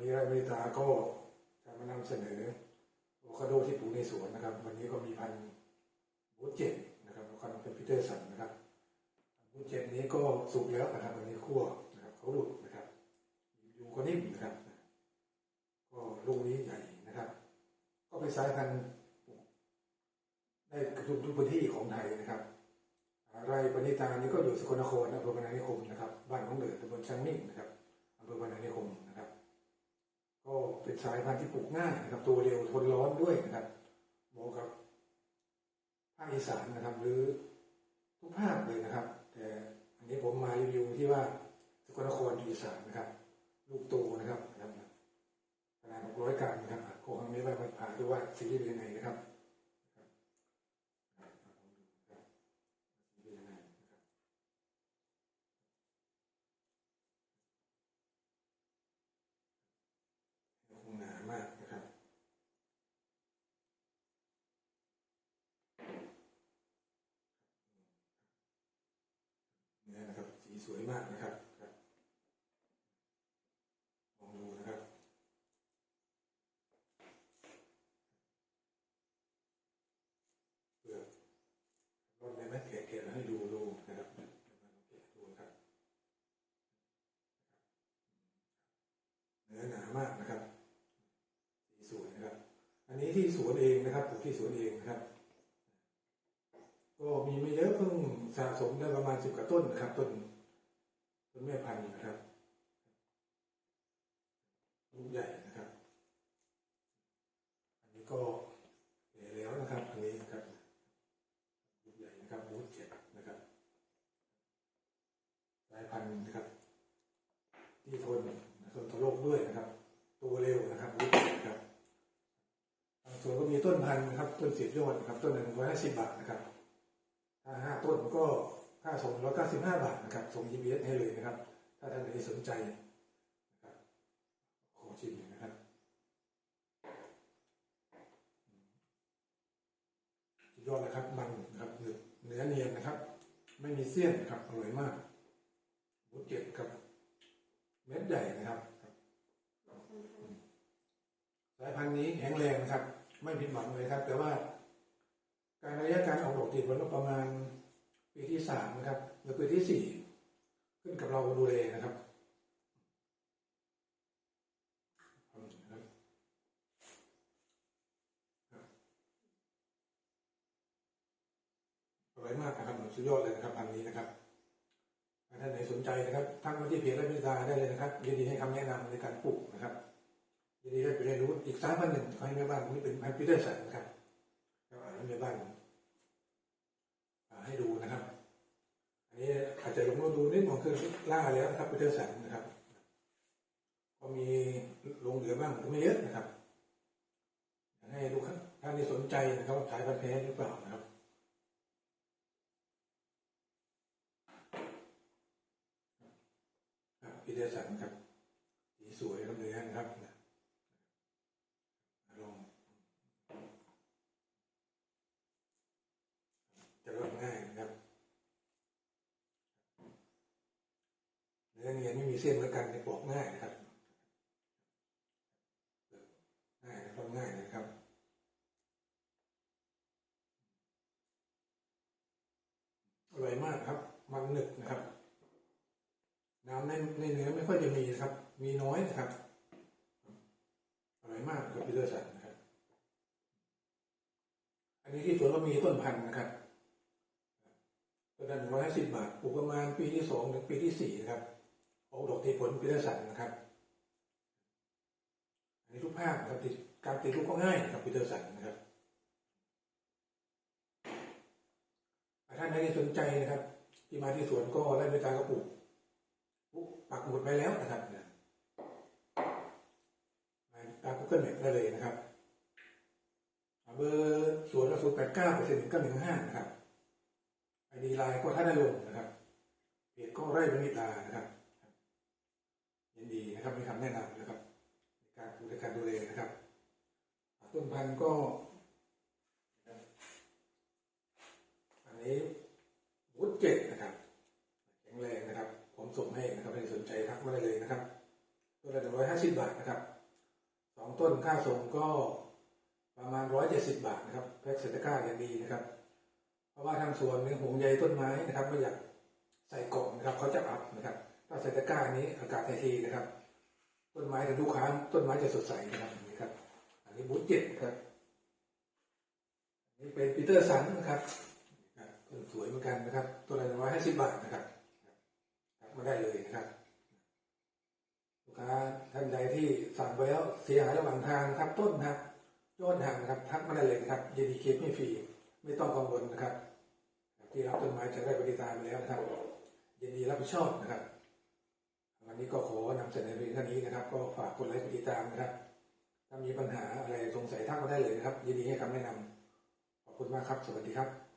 นี้ไรเมตาก็จะมานำเสนอโอคาโดที่ปลูกในสวนนะครับ วันนี้ก็มีพันธุ์บูเจ็ตนะครับแล้วก็เป็นพีเตอร์สันนะครับบูเจ็ตนี้ก็สุกแล้วนะครับวันนี้คั่วนะครับเขาหลุดนะครับอยู่ก็นิ่มนะครับ ก็ลูกนี้ใหญ่นะครับ ก็เป็นสายพันธุ์ปลูกได้เกือบทุกพื้นที่ของไทยนะครับไร่ปณิตานี่ก็อยู่สกลนครอำเภอพนานิคมนะครับ บ้านของเหนือตำบลช้างนิ่งนะครับอำเภอพนานิคมนะครับ ก็เป็นสายพันธุ์ที่ปลูกง่ายนะครับ ตัวเร็วทนร้อนด้วยนะครับเหมาะกับภาคอีสานนะครับ หรือทุกภาคเลยนะครับ แต่อันนี้ผมมารีวิวที่ว่าสกลนครอีสานนะครับ ลูกโตนะครับนะครับขนาด600กรัมนะครับโค้งนี้ว่ามันผ่าดูว่าสีเป็นยังไงนะครับนะครับสีเป็นยังไงนะครับคงหนามากนะครับเนี่ยนะครับ สวยมากนะครับครับลองดูนะครับเพื่อรอบได้ไหมแกะแกะแล้วให้ดูดูนะครับเดี๋ยวมาลองแกะดูครับเนื้อหนามากนะครับ สีสวยนะครับ อันนี้ที่สวนเองนะครับปลูกที่สวนเองนะครับก็มีไม่เยอะเพิ่งสะสมได้ประมาณสิบกว่าต้นนะครับต้น ต้นแม่พันธุ์นะครับลูกใหญ่นะครับ อันนี้ก็เห็นแล้วนะครับ อันนี้นะครับลูกใหญ่นะครับบูทเจ็ดนะครับสายพันธุ์นะครับ ที่ทนทนต่อโรคด้วยนะครับ ตัวเร็วนะครับบูทเจ็ดนะครับบางส่วนก็มีต้นพันธุ์นะครับ ต้นเสียบยอดนะครับ ต้นหนึ่งร้อยห้าสิบบาทนะครับ ถ้าห้าต้นก็ ค่าส่งร้อยเก้าสิบห้าบาทนะครับ ส่ง GPS ให้เลยนะครับ ถ้าท่านใดสนใจนะครับขอชิมหน่อยนะครับยอดนะครับ มันนะครับเนื้อเนื้อเนียนนะครับ ไม่มีเสี้ยนนะครับอร่อยมากบุเก็ตครับ เม็ดใหญ่นะครับสายพันธุ์นี้แข็งแรงนะครับ ไม่ผิดหวังเลยครับ แต่ว่า การระยะการออกดอกติดผลก็ประมาณ ปีที่สามนะครับหรือปีที่สี่ขึ้นกับเราดูแลนะครับอร่อยมากนะครับสุดยอดเลยนะครับพันนี้นะครับถ้าท่านไหนสนใจนะครับทักมาที่เพจและพิจารณาได้เลยนะครับยินดีให้คำแนะนำในการปลูกนะครับยินดีได้ไปเรียนรู้อีกสายพันธุ์หนึ่งของให้แม่บ้านนี้เป็นพันธุ์ปีเตอร์สันนะครับก็อ่านให้แม่บ้านอ่าให้ดูนะครับ อันนี้ อาจจะลงมาดูนิดหน่อยคือล่าแล้วนะครับปีเตอร์สันนะครับ ก็มีลงเหลือบ้างแต่ไม่เยอะนะครับ ให้ลูกค้าท่านที่สนใจนะครับว่าสายพันธุ์แท้หรือเปล่านะครับครับพีเตอร์สันครับสีสวยครับเนื้อนะครับนะลองจะเริ่มง่ายนะครับ เนื้อเนียนไม่มีเส้นเหมือนกันในปอกง่ายนะครับง่ายนะครับง่ายนะครับอร่อยมากครับ มันหนึบนะครับ น้ำในในเนื้อไม่ค่อยจะมีนะครับ มีน้อยนะครับอร่อยมากครับพีเตอร์สันนะครับ อันนี้ที่สวนก็มีต้นพันธุ์นะครับต้นละหนึ่งร้อยห้าสิบบาทปลูกประมาณปีที่สองถึงปีที่สี่นะครับ ออกดอกติดผลพีเตอร์สันนะครับ อันนี้ทุกภาคนะครับติดการติดลูกก็ง่ายนะครับพีเตอร์สันนะครับท่านใดที่สนใจนะครับ ที่มาที่สวนก็ได้ไปตามกระปลูกปักหมุดไว้แล้วนะครับนะมาตาม Google Map ได้เลยนะครับเบอร์สวนศูนย์แปดเก้าเปอร์เซ็นต์หนึ่งเก้าหนึ่งห้านะครับไอดีไลน์ก็ท่านได้ลงนะครับเพจก็ไร่บริตานะครับ ยินดีนะครับมีคำแนะนำนะครับในการดูในการดูแลนะครับ ต้นพันธุ์ก็อันนี้วุฒเจ็ดนะครับแข็งแรงนะครับ ผมส่งให้นะครับใครสนใจทักมาได้เลยนะครับต้นละหนึ่งร้อยห้าสิบบาทนะครับสองต้นค่าส่งก็ประมาณร้อยเจ็ดสิบบาทนะครับแพ็กเซตก้าอย่างดีนะครับ เพราะว่าทางสวนเนี่ยห่วงใยต้นไม้นะครับไม่อยากใส่กล่องนะครับเขาจะอับนะครับ ถ้าใส่ตะกร้านี้อากาศไทยทีนะครับ ต้นไม้จะดูค้างต้นไม้จะสดใสนะครับอย่างนี้ครับ อันนี้บูธเจ็ดนะครับอันนี้เป็นปีเตอร์สันนะครับต้นสวยเหมือนกันนะครับ ตัวละหนึ่งร้อยห้าสิบบาทนะครับทักมาได้เลยนะครับลูกค้าท่านใดที่สั่งไปแล้วเสียหายระหว่างทางครับต้นครับยอดห่างนะครับทักมาได้เลยนะครับยินดีเคสไม่ฟรีไม่ต้องกังวลนะครับ ที่รับต้นไม้จะได้บริการไปแล้วนะครับยินดีรับผิดชอบนะครับ วันนี้ก็ขอนำเสนอเพียงเท่านี้นะครับ ก็ฝากกดไลค์กดติดตามนะครับ ถ้ามีปัญหาอะไรสงสัยทักมาได้เลยนะครับ ยินดีให้คำแนะนำขอบคุณมากครับ สวัสดีครับ